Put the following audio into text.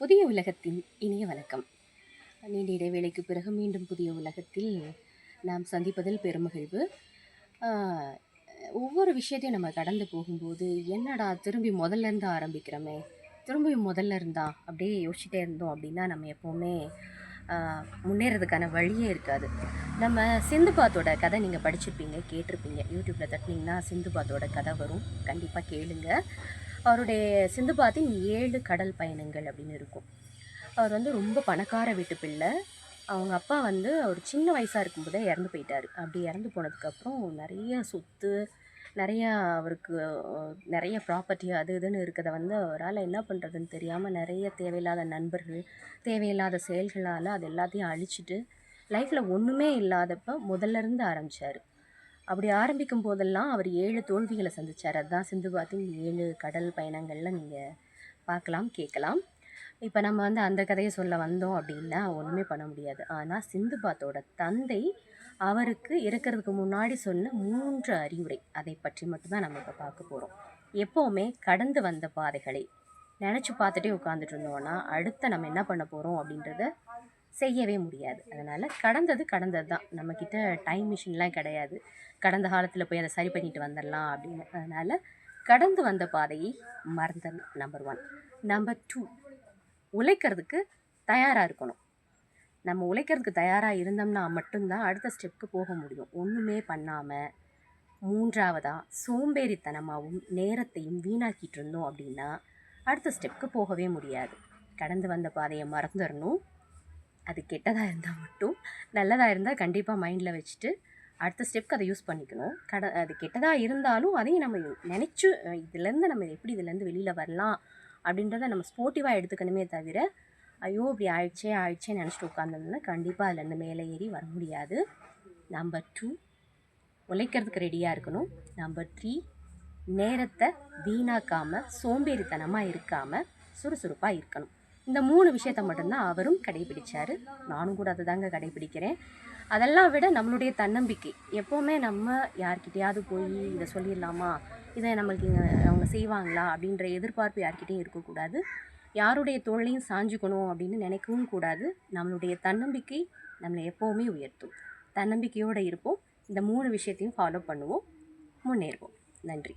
புதிய உலகத்தின் இனிய வணக்கம். நீண்ட இடைவேளைக்கு பிறகு மீண்டும் புதிய உலகத்தில் நாம் சந்திப்பதில் பெருமகிழ்வு. ஒவ்வொரு விஷயத்தையும் நம்ம கடந்து போகும்போது என்னடா திரும்பி முதல்ல இருந்து ஆரம்பிக்கிறோமே? திரும்பி முதல்ல இருந்தா அப்படியே யோசிச்சுட்டே இருந்தோம் அப்படின்னா நம்ம எப்போவுமே முன்னேறதுக்கான வழியே இருக்காது. நம்ம சிந்துபாத்தோட கதை நீங்கள் படிச்சிருப்பீங்க கேட்டிருப்பீங்க. யூடியூப்பில் தட்டினீங்கன்னா சிந்துபாத்தோட கதை வரும். கண்டிப்பாக கேளுங்கள் அவருடைய சிந்துபாத்தின் ஏழு கடல் பயணங்கள் அப்படின்னு இருக்கும். அவர் வந்து ரொம்ப பணக்கார வீட்டு பிள்ளை. அவங்க அப்பா வந்து அவர் சின்ன வயசாக இருக்கும்போதே இறந்து போயிட்டார். அப்படி இறந்து போனதுக்கப்புறம் நிறைய சொத்து நிறையா அவருக்கு நிறைய ப்ராப்பர்ட்டி அது இதுன்னு இருக்கிறத வந்து அவரால் என்ன பண்ணுறதுன்னு தெரியாமல் நிறைய தேவையில்லாத நண்பர்கள் தேவையில்லாத செயல்களால் அது எல்லாத்தையும் அழிச்சிட்டு லைஃப்பில் ஒன்றுமே இல்லாதப்போ முதல்ல இருந்து ஆரம்பித்தார் அப்படி ஆரம்பிக்கும் போதெல்லாம் அவர் ஏழு தோல்விகளை சந்தித்தார் அதுதான் சிந்து பாத்தின் ஏழு கடல் பயணங்களில் நீங்கள் பார்க்கலாம் கேட்கலாம். இப்போ நம்ம வந்து அந்த கதையை சொல்ல வந்தோம் அப்படின்னா ஒன்றுமே பண்ண முடியாது. ஆனால் சிந்துபாத்தோட தந்தை அவருக்கு இறக்கிறதுக்கு முன்னாடி சொன்ன மூன்று அறிவுரை அதை பற்றி மட்டும்தான் நம்ம இப்போ பார்க்க போகிறோம் எப்போவுமே கடந்து வந்த பாதைகளை நினச்சி பார்த்துட்டே உட்காந்துட்டு இருந்தோம்னா அடுத்த நம்ம என்ன பண்ண போகிறோம் அப்படின்றத செய்யவே முடியாது. அதனால் கடந்தது கடந்தது தான் நம்மக்கிட்ட டைம் மிஷின்லாம் கிடையாது. கடந்த காலத்தில் போய் அதை சரி பண்ணிட்டு வந்துடலாம் அப்படின்னு. அதனால் கடந்து வந்த பாதையை மறந்துடணும் நம்பர் ஒன் நம்பர் டூ உழைக்கிறதுக்கு தயாராக இருக்கணும். நம்ம உழைக்கிறதுக்கு தயாராக இருந்தோம்னா மட்டும்தான் அடுத்த ஸ்டெப்புக்கு போக முடியும். ஒன்றுமே பண்ணாமல் மூன்றாவதாக சோம்பேறித்தனமாகவும் நேரத்தையும் வீணாக்கிட்டு இருந்தோம் அப்படின்னா அடுத்த ஸ்டெப்புக்கு போகவே முடியாது. கடந்து வந்த பாதையை மறந்துடணும். அது கெட்டதாக இருந்தால் மட்டும் நல்லதாக இருந்தால் கண்டிப்பாக மைண்டில் வச்சுட்டு அடுத்த ஸ்டெப்க்கு அதை யூஸ் பண்ணிக்கணும். கட அது கெட்டதாக இருந்தாலும் அதையும் நம்ம நினச்சி இதுலேருந்து நம்ம எப்படி இதுலேருந்து வெளியில் வரலாம் அப்படின்றத நம்ம ஸ்போர்ட்டிவாக எடுத்துக்கணுமே தவிர ஐயோ இப்படி ஆயிடுச்சே ஆயிடுச்சே நினச்சிட்டு உட்காந்துருந்தோம்னா கண்டிப்பாக அதுலேருந்து மேலே ஏறி வர முடியாது. நம்பர் டூ உழைக்கிறதுக்கு ரெடியாக இருக்கணும். நம்பர் த்ரீ நேரத்தை வீணாக்காமல் சோம்பேறித்தனமாக இருக்காமல் சுறுசுறுப்பாக இருக்கணும். இந்த மூணு விஷயத்த மட்டும்தான் அவரும் கடைபிடிச்சார். நானும் கூட அதை தாங்க கடைபிடிக்கிறேன். அதெல்லாம் விட நம்மளுடைய தன்னம்பிக்கை. எப்போவுமே நம்ம யார்கிட்டயாவது போய் இதை சொல்லிடலாமா? இதை நம்மளுக்கு இங்கே அவங்க செய்வாங்களா? அப்படின்ற எதிர்பார்ப்பு யார்கிட்டையும் இருக்கக்கூடாது. யாருடைய தோழையும் சாஞ்சுக்கணும் அப்படின்னு நினைக்கவும் கூடாது. நம்மளுடைய தன்னம்பிக்கை நம்மளை எப்போவுமே உயர்த்தும். தன்னம்பிக்கையோடு இருப்போம். இந்த மூணு விஷயத்தையும் ஃபாலோ பண்ணுவோம். முன்னேறுவோம். நன்றி.